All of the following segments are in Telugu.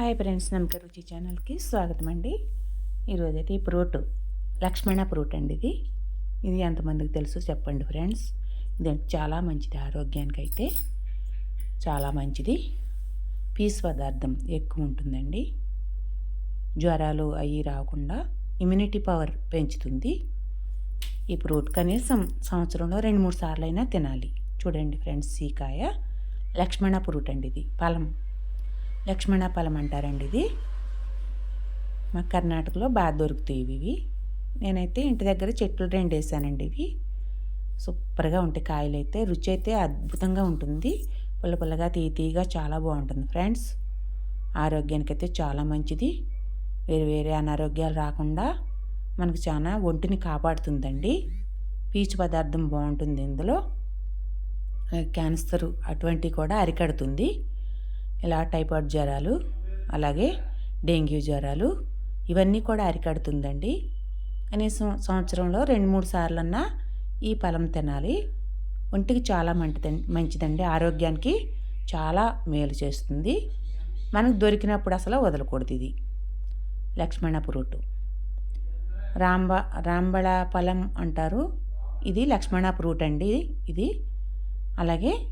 హాయ్ ఫ్రెండ్స్ నమ్మక రుచి ఛానల్కి స్వాగతం అండి ఈరోజైతే ఈ ఫ్రూట్ లక్ష్మణ ఫ్రూట్ అండి ఇది. ఇది ఎంతమందికి తెలుసు చెప్పండి ఫ్రెండ్స్. ఇది చాలా మంచిది ఆరోగ్యానికి అయితే చాలా మంచిది. పీస్ పదార్థం ఎక్కువ ఉంటుందండి. జ్వరాలు అవి రాకుండా ఇమ్యూనిటీ పవర్ పెంచుతుంది. ఈ ఫ్రూట్ కనీసం సంవత్సరంలో రెండు మూడు సార్లు అయినా తినాలి. చూడండి ఫ్రెండ్స్ సీకాయ లక్ష్మణ ఫ్రూట్ అండి ఇది. ఫలం లక్ష్మణ ఫలం అంటారండి ఇది. మా కర్ణాటకలో బాగా దొరుకుతాయి ఇవి నేనైతే ఇంటి దగ్గర చెట్లు రెండు వేసానండి ఇవి. సూపర్గా ఉంటాయి కాయలు అయితే రుచి అయితే అద్భుతంగా ఉంటుంది. పుల్ల పుల్లగా తీతీగా చాలా బాగుంటుంది ఫ్రెండ్స్. ఆరోగ్యానికైతే చాలా మంచిది. వేరే వేరే అనారోగ్యాలు రాకుండా మనకు చాలా ఒంటిని కాపాడుతుందండి. పీచు పదార్థం బాగుంటుంది ఇందులో. క్యాన్సర్ అటువంటివి కూడా అరికడుతుంది. ఇలా టైఫాయిడ్ జ్వరాలు అలాగే డెంగ్యూ జ్వరాలు ఇవన్నీ కూడా అరికడుతుందండి. కనీసం సంవత్సరంలో రెండు మూడు సార్లన్నా ఈ ఫలం తినాలి. ఒంటికి చాలా మంచిదండి మంచిదండి. ఆరోగ్యానికి చాలా మేలు చేస్తుంది. మనకు దొరికినప్పుడు అసలు వదలకూడదు ఇది. లక్ష్మణ ఫ్రూట్ రాంబ రాంబళ ఫలం అంటారు. ఇది లక్ష్మణ ఫ్రూట్ అండి ఇది. అలాగే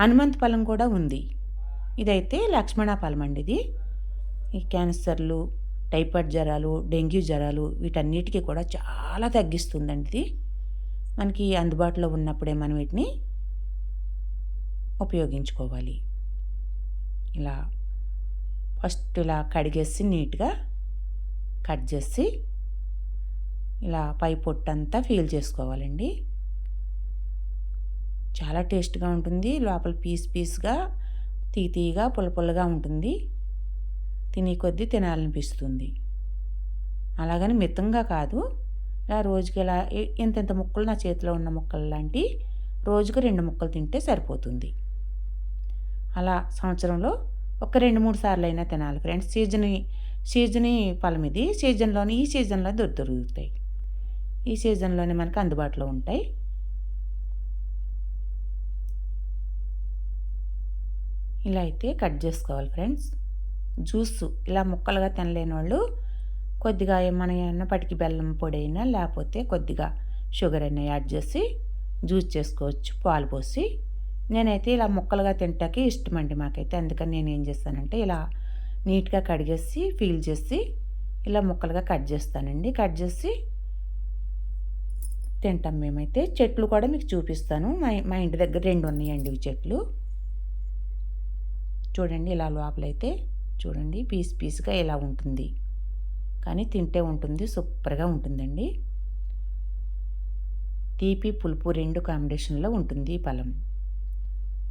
హనుమంత్ ఫలం కూడా ఉంది. ఇదైతే లక్ష్మణ ఫలం అండి ఇది. ఈ క్యాన్సర్లు టైఫాయిడ్ జ్వరాలు డెంగ్యూ జ్వరాలు వీటన్నిటికీ కూడా చాలా తగ్గిస్తుందండి ఇది. మనకి అందుబాటులో ఉన్నప్పుడే మనం వీటిని ఉపయోగించుకోవాలి. ఇలా ఫస్ట్ ఇలా కడిగేసి నీట్గా కట్ చేసి ఇలా పై పొట్టంతా ఫీల్ చేసుకోవాలండి. చాలా టేస్ట్గా ఉంటుంది. లోపల పీస్ పీస్గా తీతీగా పుల్ల పుల్లగా ఉంటుంది. తిని కొద్దీ తినాలనిపిస్తుంది. అలాగని మితంగా కాదు. ఇలా రోజుకి ఇలా ఇంతెంత ముక్కలు నా చేతిలో ఉన్న ముక్కలు లాంటి రోజుకు రెండు ముక్కలు తింటే సరిపోతుంది. అలా సంవత్సరంలో ఒక రెండు మూడు సార్లు అయినా తినాలి ఫ్రెండ్స్. సీజన్ సీజన్ ఫలం ఇది. సీజన్లోని ఈ సీజన్లో దొరుకుతాయి. ఈ సీజన్లోనే మనకు అందుబాటులో ఉంటాయి. ఇలా అయితే కట్ చేసుకోవాలి ఫ్రెండ్స్. జ్యూస్ ఇలా ముక్కలుగా తినలేని వాళ్ళు కొద్దిగా ఏమైనా ఏమన్నా పటికి బెల్లం పొడి అయినా లేకపోతే కొద్దిగా షుగర్ అయినా యాడ్ చేసి జ్యూస్ చేసుకోవచ్చు పాలు పోసి. నేనైతే ఇలా ముక్కలుగా తింటాకి ఇష్టం అండి మాకైతే. అందుకని నేను ఏం చేస్తానంటే ఇలా నీట్గా కడిగేసి ఫీల్ చేసి ఇలా ముక్కలుగా కట్ చేస్తానండి. కట్ చేసి తింటాం మేమైతే. చెట్లు కూడా మీకు చూపిస్తాను. మా మా ఇంటి దగ్గర రెండు ఉన్నాయండి ఇవి చెట్లు. చూడండి ఇలా లోపలైతే చూడండి పీస్ పీస్గా ఇలా ఉంటుంది. కానీ తింటే ఉంటుంది సూపర్గా ఉంటుందండి. తీపి పులుపు రెండు కాంబినేషన్లో ఉంటుంది ఈ ఫలం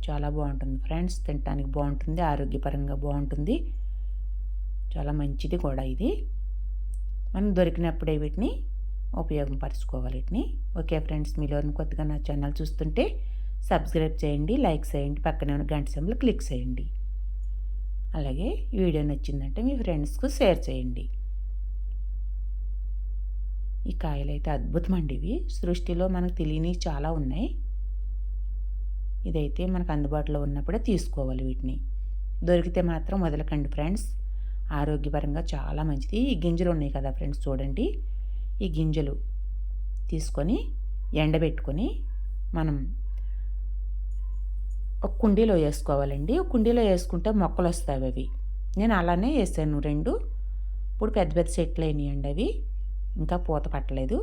చాలా బాగుంటుంది ఫ్రెండ్స్ తినడానికి బాగుంటుంది ఆరోగ్యపరంగా బాగుంటుంది. చాలా మంచిది కూడా ఇది. మనం దొరికినప్పుడే వీటిని ఉపయోగపరచుకోవాలి వీటిని. ఓకే ఫ్రెండ్స్ మీలో కొత్తగా నా ఛానల్ చూస్తుంటే సబ్స్క్రైబ్ చేయండి లైక్ చేయండి పక్కనే ఉన్న గంట సెంబులు క్లిక్ చేయండి. అలాగే వీడియో నచ్చిందంటే మీ ఫ్రెండ్స్కు షేర్ చేయండి. ఈ కాయలు అయితే అద్భుతమండి ఇవి. సృష్టిలో మనకు తెలియని చాలా ఉన్నాయి. ఇదైతే మనకు అందుబాటులో ఉన్నప్పుడే తీసుకోవాలి వీటిని. దొరికితే మాత్రం వదలకండి ఫ్రెండ్స్. ఆరోగ్యపరంగా చాలా మంచిది. ఈ గింజలు ఉన్నాయి కదా ఫ్రెండ్స్ చూడండి. ఈ గింజలు తీసుకొని ఎండబెట్టుకొని మనం ఒక కుండీలో వేసుకోవాలండి. ఒక కుండీలో వేసుకుంటే మొక్కలు వస్తాయి అవి. నేను అలానే వేసాను. రెండు. ఇప్పుడు పెద్ద పెద్ద చెట్లు అయినాయండి అవి. ఇంకా పూత పట్టలేదు.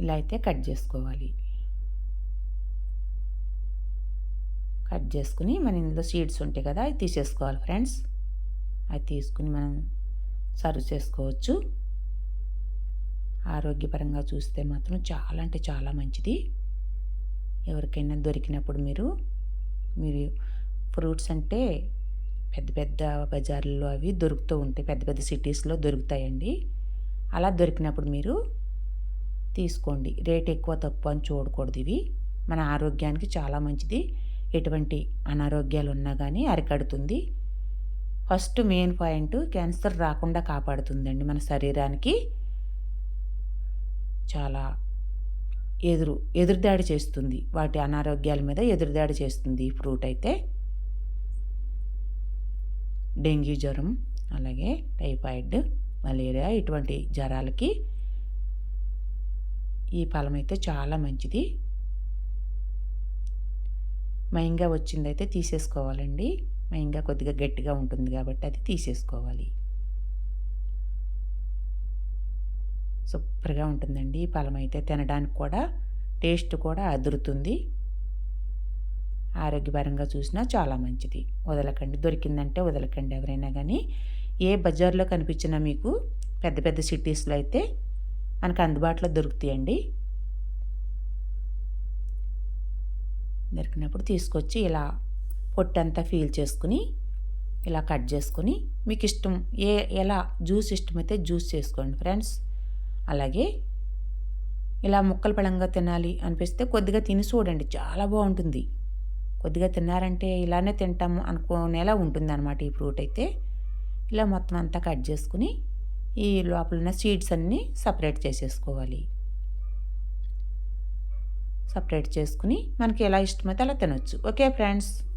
ఇలా అయితే కట్ చేసుకోవాలి. కట్ చేసుకుని మన ఇందులో సీడ్స్ ఉంటాయి కదా అవి తీసేసుకోవాలి ఫ్రెండ్స్. అవి తీసుకుని మనం సర్వ్ చేసుకోవచ్చు. ఆరోగ్యపరంగా చూస్తే మాత్రం చాలా అంటే చాలా మంచిది. ఎవరికైనా దొరికినప్పుడు మీరు మీరు ఫ్రూట్స్ అంటే పెద్ద పెద్ద బజార్లలో అవి దొరుకుతూ ఉంటాయి. పెద్ద పెద్ద సిటీస్లో దొరుకుతాయండి. అలా దొరికినప్పుడు మీరు తీసుకోండి. రేట్ ఎక్కువ తక్కువ అని చూడకూడదు ఇవి. మన ఆరోగ్యానికి చాలా మంచిది. ఎటువంటి అనారోగ్యాలు ఉన్నా కానీ అరికడుతుంది. ఫస్ట్ మెయిన్ పాయింట్ క్యాన్సర్ రాకుండా కాపాడుతుందండి మన శరీరానికి. చాలా ఎదురు ఎదురుదాడి చేస్తుంది. వాటి అనారోగ్యాల మీద ఎదురుదాడి చేస్తుంది ఈ ఫ్రూట్ అయితే. డెంగ్యూ జ్వరం అలాగే టైఫాయిడ్ మలేరియా ఇటువంటి జ్వరాలకి ఈ ఫలం అయితే చాలా మంచిది. మయంగా వచ్చిందైతే తీసేసుకోవాలండి. మయంగా కొద్దిగా గట్టిగా ఉంటుంది కాబట్టి అది తీసేసుకోవాలి. సూపర్గా ఉంటుందండి. ఈ ఫలం అయితే తినడానికి కూడా టేస్ట్ కూడా అదురుతుంది. ఆరోగ్యపరంగా చూసినా చాలా మంచిది. వదలకండి. దొరికిందంటే వదలకండి ఎవరైనా కానీ ఏ బజార్లో కనిపించినా మీకు పెద్ద పెద్ద సిటీస్లో అయితే మనకు అందుబాటులో దొరుకుతాయండి. దొరికినప్పుడు తీసుకొచ్చి ఇలా పొట్టంతా ఫీల్ చేసుకుని ఇలా కట్ చేసుకొని మీకు ఇష్టం ఏ ఎలా జ్యూస్ ఇష్టమైతే జ్యూస్ చేసుకోండి ఫ్రెండ్స్. అలాగే ఇలా ముక్కలు పళంగా తినాలి అనిపిస్తే కొద్దిగా తిని చూడండి. చాలా బాగుంటుంది. కొద్దిగా తిన్నారంటే ఇలానే తింటాము అనుకునేలా ఉంటుంది అనమాట ఈ ఫ్రూట్ అయితే. ఇలా మొత్తం అంతా కట్ చేసుకుని ఈ లోపల ఉన్న సీడ్స్ అన్నీ సపరేట్ చేసేసుకోవాలి. సపరేట్ చేసుకుని మనకి ఎలా ఇష్టమైతే అలా తినొచ్చు. Okay friends.